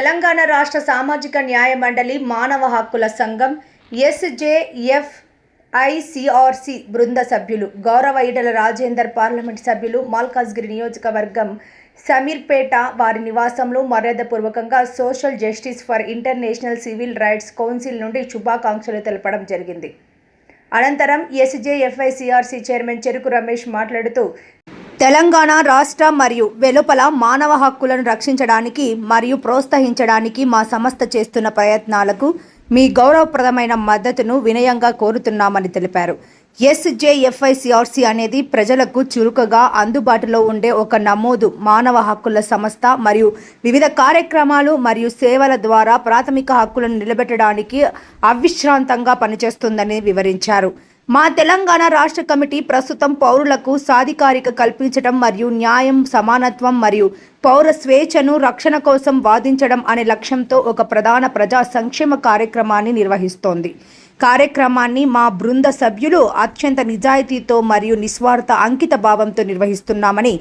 తెలంగాణ రాష్ట్ర సామాజిక న్యాయ మండలి మానవ హక్కుల సంఘం ఎస్జేఎఫ్ ఐసిఆర్సి బృంద సభ్యులు గౌరవ ఈడల రాజేందర్ పార్లమెంట్ సభ్యులు మల్కాజ్గిరి నియోజకవర్గం సమీర్పేట వారి నివాసంలో మర్యాదపూర్వకంగా social justice for international civil rights council నుండి శుభాకాంక్షలు తెలపడం జరిగింది. అనంతరం ఎస్జేఎఫ్ఐసిఆర్సి చైర్మన్ చెరుకు రమేష్ మాట్లాడుతూ తెలంగాణ రాష్ట్ర మరియు వెలుపల మానవ హక్కులను రక్షించడానికి మరియు ప్రోత్సహించడానికి మా సంస్థ చేస్తున్న ప్రయత్నాలకు మీ గౌరవప్రదమైన మద్దతును వినయంగా కోరుతున్నామని తెలిపారు. ఎస్జేఎఫ్ఐసిఆర్సి అనేది ప్రజలకు చురుకుగా అందుబాటులో ఉండే ఒక నమోదు మానవ హక్కుల సంస్థ మరియు వివిధ కార్యక్రమాలు మరియు సేవల ద్వారా ప్రాథమిక హక్కులను నిలబెట్టడానికి అవిశ్రాంతంగా పనిచేస్తుందని వివరించారు. మా తెలంగాణ రాష్ట్ర కమిటీ ప్రస్తుతం పౌరులకు సాధికారిక కల్పించడం మరియు న్యాయం సమానత్వం మరియు పౌర స్వేచ్ఛను రక్షణ కోసం వాదించడం అనే లక్ష్యంతో ఒక ప్రధాన ప్రజా సంక్షేమ కార్యక్రమాన్ని నిర్వహిస్తోంది. కార్యక్రమాన్ని మా బృంద సభ్యులు అత్యంత నిజాయితీతో మరియు నిస్వార్థ అంకిత భావంతో నిర్వహిస్తున్నామని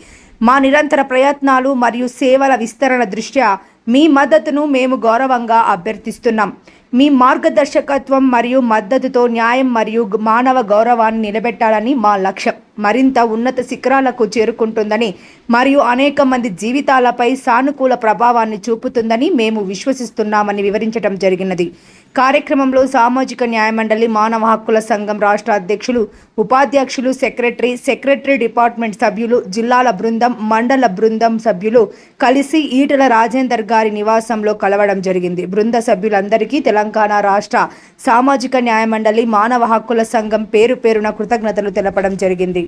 మా నిరంతర ప్రయత్నాలు మరియు సేవల విస్తరణ దృష్ట్యా మీ మద్దతును మేము గౌరవంగా అభ్యర్థిస్తున్నాం. మీ మార్గదర్శకత్వం మరియు మద్దతుతో న్యాయం మరియు మానవ గౌరవాన్ని నిలబెట్టాలని మా లక్ష్యం. మరింత ఉన్నత శిఖరాలకు చేరుకుంటుందని మరియు అనేక మంది జీవితాలపై సానుకూల ప్రభావాన్ని చూపుతుందని మేము విశ్వసిస్తున్నామని వివరించడం జరిగినది. కార్యక్రమంలో సామాజిక న్యాయమండలి మానవ హక్కుల సంఘం రాష్ట్ర అధ్యక్షులు ఉపాధ్యక్షులు సెక్రటరీ సెక్రటరీ డిపార్ట్మెంట్ సభ్యులు జిల్లాల బృందం మండల బృందం సభ్యులు కలిసి ఈటల రాజేందర్ గారి నివాసంలో కలవడం జరిగింది. బృంద సభ్యులందరికీ తెలంగాణ రాష్ట్ర సామాజిక న్యాయమండలి మానవ హక్కుల సంఘం పేరు పేరున కృతజ్ఞతలు తెలపడం జరిగింది.